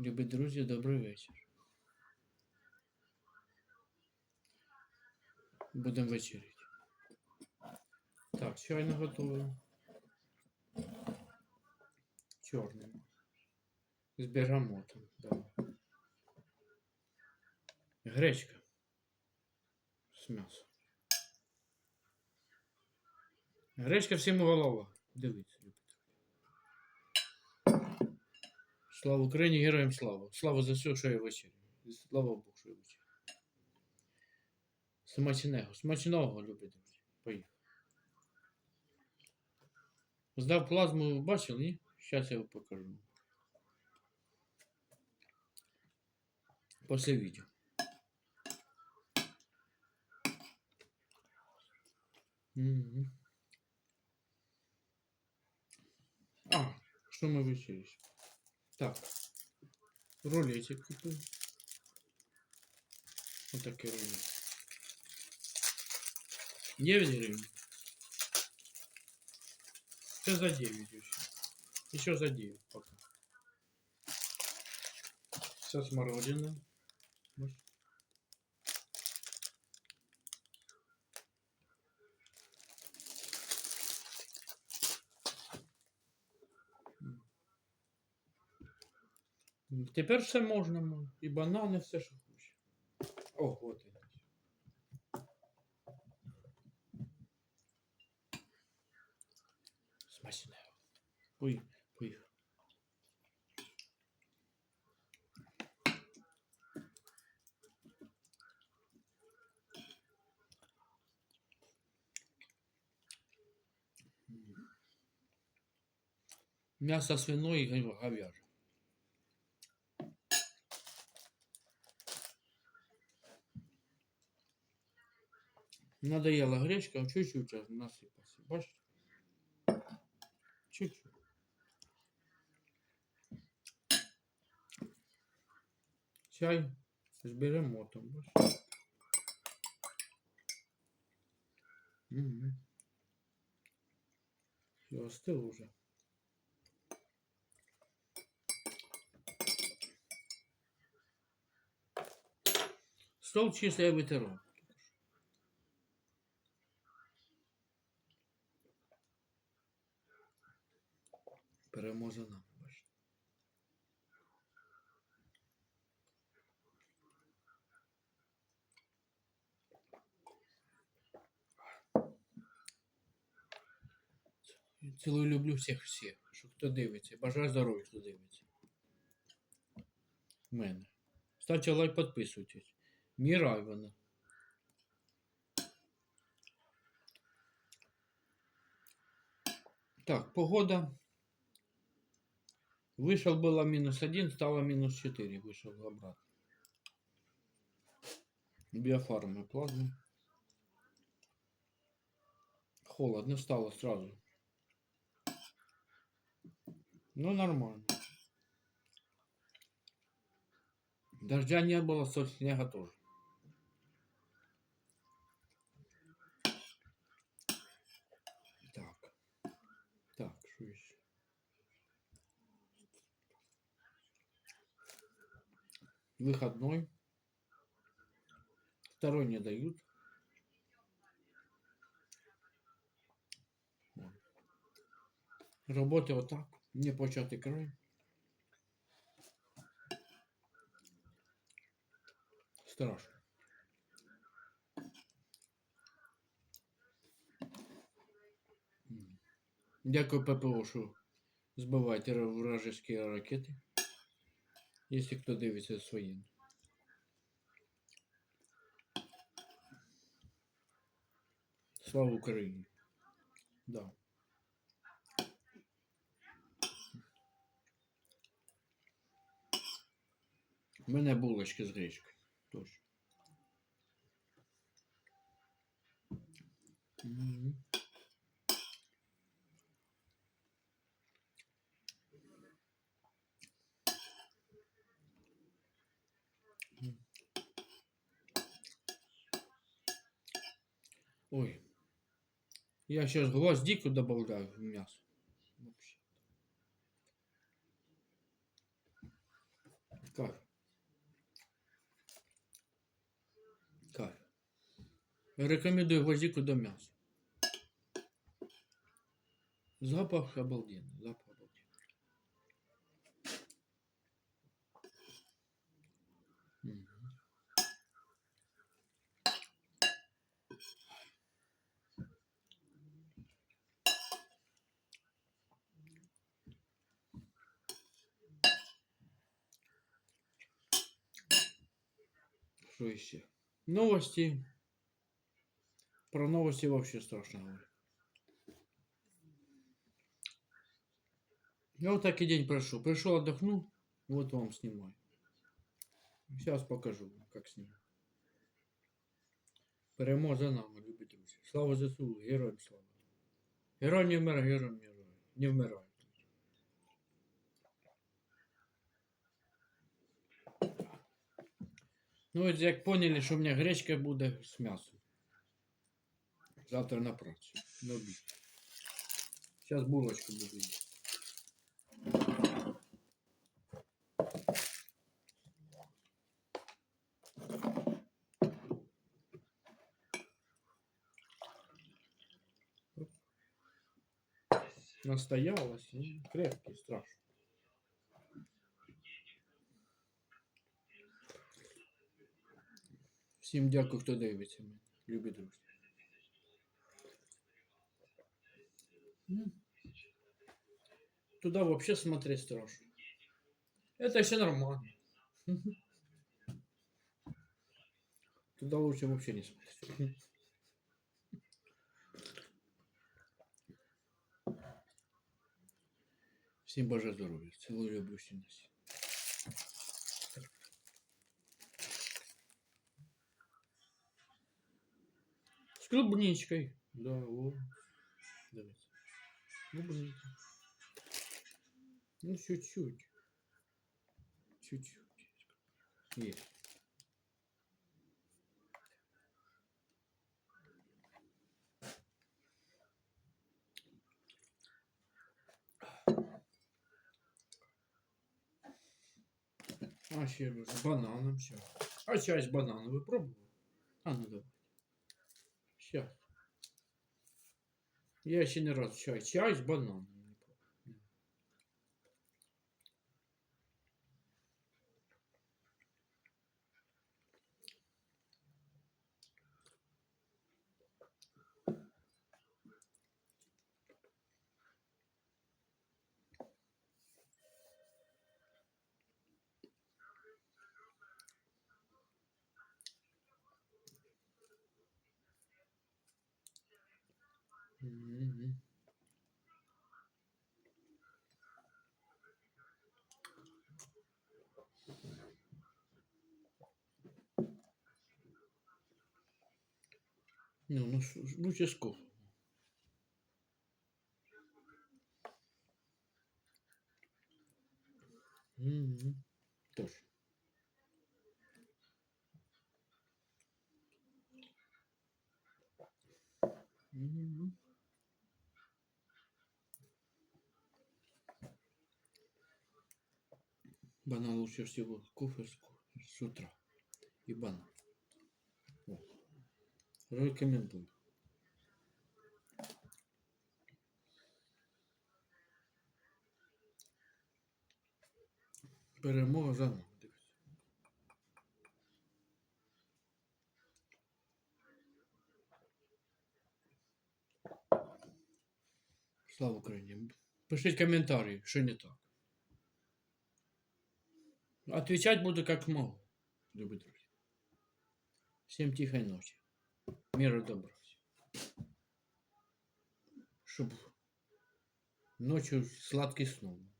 Любі друзі, добрий вечір. Будемо вечеряти. Так, чайно готую. Чорним. З бергамотом. Да. Гречка. З м'ясом. Гречка всім голова. Дивіться, любі друзі. Слава Україні, героям слава. Слава за все, що я вечерю. Слава Богу, що я вечерю. Смачного. Смачного, любі друзі. Поїхали. Здав плазму, бачили, ні? Зараз я вам покажу. Після відео. Мгм. А, що ми вечеряли? Так. Рулетик купив. Отакий рулет. 9 гривен. Це за 9 еще. Еще за 9 пока. Со смородина. Может. Тепер все можна, і банани, все, що хоче. О, от і. Смачне. Ой, поїхав. М'ясо свиное і гав- Надоела гречка, чуть-чуть насыпался. Бачите? Чуть-чуть. Чай з беремотом. Бачите? Угу. Все, остыл уже. Стол чисто я Переможе нам, бачите. Цілую люблю всіх всіх, що хто дивиться. Бажаю здоров'я, хто дивиться. Мене. Ставте лайк, підписуйтесь. Міра Івана. Так, погода. Вышел было минус один, стало минус 4. Вышел обратно. Биофармы плазмы. Холодно стало сразу. Ну, нормально. Дождя не было, соль снега тоже. Выходной. Второй не дают. Вот. Роботи отак. Не початий край. Страшно. Дякую ППО, що збиваєте ра- вражеські ракети. Якщо хто дивиться свої. Слава Україні. Да. У мене булочки з гречкою. Точно. Мгм. Ой. Я сейчас гвоздику добавляю в мясо. Вообще. Кайф. Кайф. Рекомендую гвоздику до мяса. Запах обалденный. Запах обалденный. Мгм. Что еще? Новости. Про новости вообще страшно говорить. Я вот так и день прошел. Пришел, отдохнул. Вот вам снимаю. Сейчас покажу, вам, как снимаю. Перемога за нами, любі друзі. Слава ЗСУ, героям слава. Герой не вмирає, герой не вмирає. Не вмирає. Ну, от як поняли, що в мене гречка буде з м'ясом. Завтра на працю. На обід. Зараз булочку буду їсти. Настоялась, ну, крепкий, страшно. Всім дякую, хто дивиться мене. Любі друзі. М. Туда вообще смотреть страшно. Это все нормально. Туда лучше вообще не смотреть. Всім бажаю здоров'я. Цілую люблю всім нас. Клубничкой. Да, о. Дивіться. Клубничка. Ну, чуть-чуть. Чуть-чуть. Есть. А ще бананом ще. А чай з бананом ви пробували? А ну давай. Щас. Я ще не раз чай. Чай з бананом. Ну, ну, ш- ш- лучше с Банан лучше всего кофе с, утра. И банан. О. Рекомендую. Перемога за нами. Слава Україні. Пишіть коментарі, що не так. Отвечать буду как могу, любі друзі. Всім тихої ночі. Миру добра. Щоб ночью сладкий сон. був.